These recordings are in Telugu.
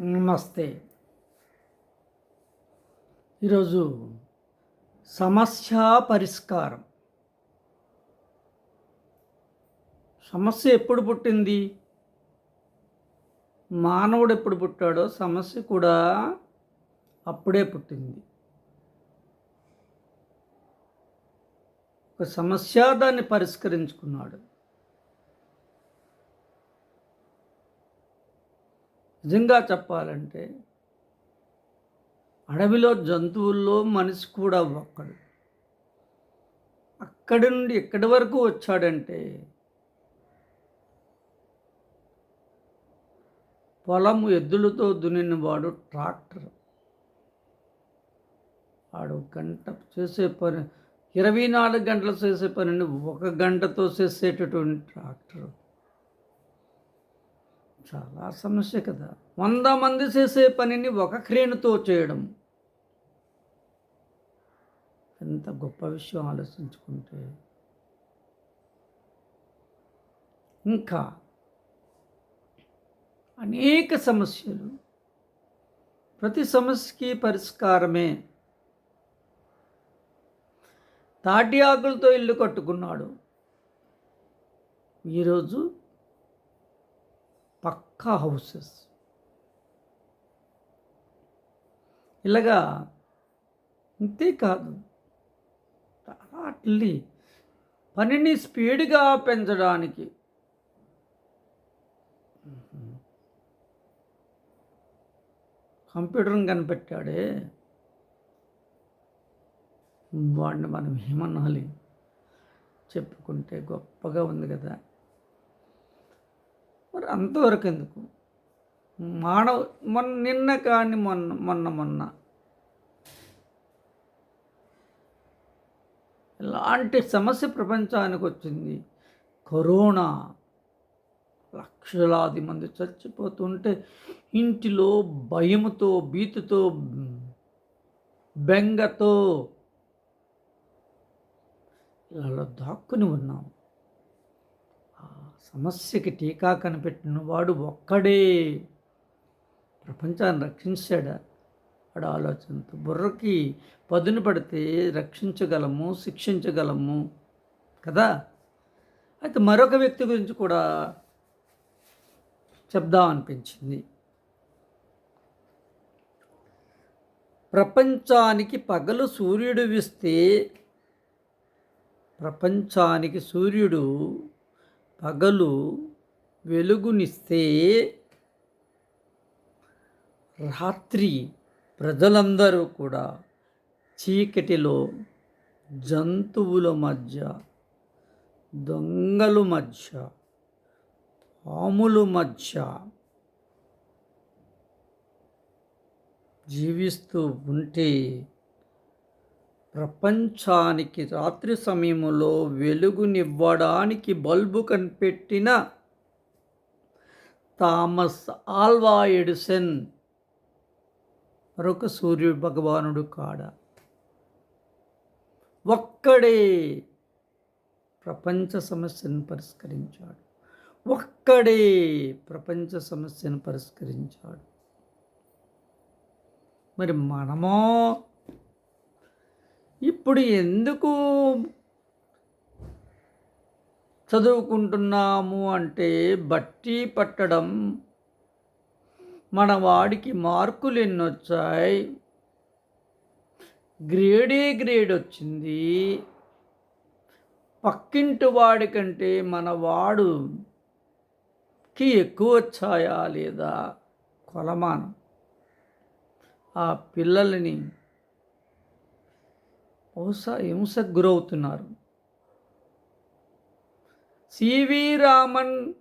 నమస్తే. ఈరోజు సమస్య పరిష్కారం. సమస్య ఎప్పుడు పుట్టింది? మానవుడు ఎప్పుడు పుట్టాడో సమస్య కూడా అప్పుడే పుట్టింది. ఒక సమస్య దాన్ని పరిష్కరించుకున్నాడు. నిజంగా చెప్పాలంటే అడవిలో జంతువుల్లో మనిషి కూడా ఒక్కడు. అక్కడి నుండి ఎక్కడి వరకు వచ్చాడంటే పొలము ఎద్దులతో దున్నిన వాడు ట్రాక్టర్. వాడు గంట చేసే పని ఇరవై నాలుగు గంటలు చేసే పనిని ఒక గంటతో చేసేటటువంటి ట్రాక్టర్. చాలా సమస్య కదా. వంద మంది చేసే పనిని ఒక క్రేణుతో చేయడం. ఎంత గొప్ప విషయం ఆలోచించుకుంటే. ఇంకా అనేక సమస్యలు. ప్రతి సమస్యకి పరిష్కారమే. తాటి ఆకులతో ఇల్లు కట్టుకున్నాడు. ఈరోజు పక్కా హౌసెస్. ఇలాగా అంతేకాదు అట్లీ పనిని స్పీడ్గా పెంచడానికి. కంప్యూటర్ని కనిపెట్టాడే. వాడిని మనం ఏమనాలి? చెప్పుకుంటే గొప్పగా ఉంది కదా. అంతవరకు ఎందుకు మానవ మొన్న నిన్న కానీ మొన్న మొన్న మొన్న. ఇలాంటి సమస్య ప్రపంచానికి వచ్చింది. కరోనా. లక్షలాది మంది చచ్చిపోతుంటే ఇంటిలో భయముతో భీతితో బెంగతో ఇలా దాక్కుని ఉన్నాం. సమస్యకి టీకా కనిపెట్టిన వాడు ఒక్కడే. ప్రపంచాన్ని రక్షించాడా? వాడు ఆలోచనతో. బుర్రకి పదును పడితే రక్షించగలము శిక్షించగలము కదా? అయితే మరొక వ్యక్తి గురించి కూడా చెప్దామనిపించింది ప్రపంచానికి పగలు సూర్యుడు విస్తే ప్రపంచానికి సూర్యుడు పగలు వెలుగునిస్తే రాత్రి ప్రజలందరూ కూడా చీకటిలో జంతువుల మధ్య దొంగల మధ్య పాముల మధ్య జీవిస్తూ ఉంటే ప్రపంచానికి రాత్రి సమయంలో వెలుగునివ్వడానికి బల్బు కనిపెట్టిన థామస్ ఆల్వా ఎడిసన్ మరొక సూర్య భగవానుడు కాడ. ఒక్కడే ప్రపంచ సమస్యను పరిష్కరించాడు. ఒక్కడే ప్రపంచ సమస్యను పరిష్కరించాడు. మరి మనమో ఇప్పుడు ఎందుకు చదువుకుంటున్నాము అంటే బట్టి పట్టడం మన వాడికి మార్కులు ఎన్ని వచ్చాయి గ్రేడే గ్రేడ్ వచ్చింది. పక్కింటి వాడి కంటే మన వాడుకి ఎక్కువ వచ్చాయా లేదా కొలమానం? ఆ పిల్లల్ని బహుశా హింసకు గురవుతున్నారు. సివి రామన్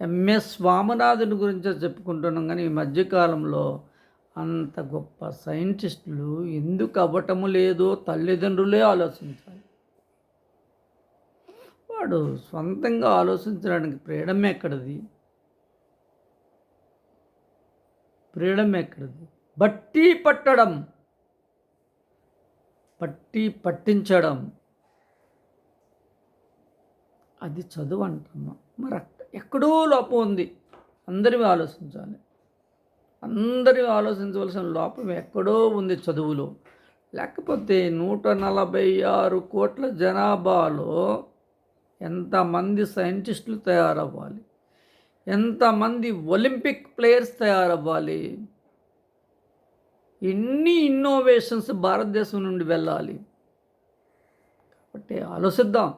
ఎంఎస్ స్వామినాథుని గురించి చెప్పుకుంటున్నాం కానీ ఈ మధ్యకాలంలో అంత గొప్ప సైంటిస్టులు ఎందుకు అవ్వటము లేదో తల్లిదండ్రులే ఆలోచించాలి. వాడు సొంతంగా ఆలోచించడానికి ఫ్రీడమ్ ఎక్కడది? ఫ్రీడమ్ ఎక్కడది? బట్టి పట్టడం. పట్టి పట్టించడం. అది చదువు అంటున్నాం. మరి ఎక్కడో లోపం ఉంది. అందరివి ఆలోచించాలి. అందరి ఆలోచించవలసిన లోపం ఎక్కడో ఉంది చదువులో. లేకపోతే నూట నలభై ఆరు కోట్ల జనాభాలో ఎంతమంది సైంటిస్టులు తయారవ్వాలి? ఎంతమంది ఒలింపిక్ ప్లేయర్స్ తయారవ్వాలి? ఎన్ని ఇన్నోవేషన్స్ భారతదేశం నుండి వెళ్ళాలి? కాబట్టి ఆలోచిద్దాం.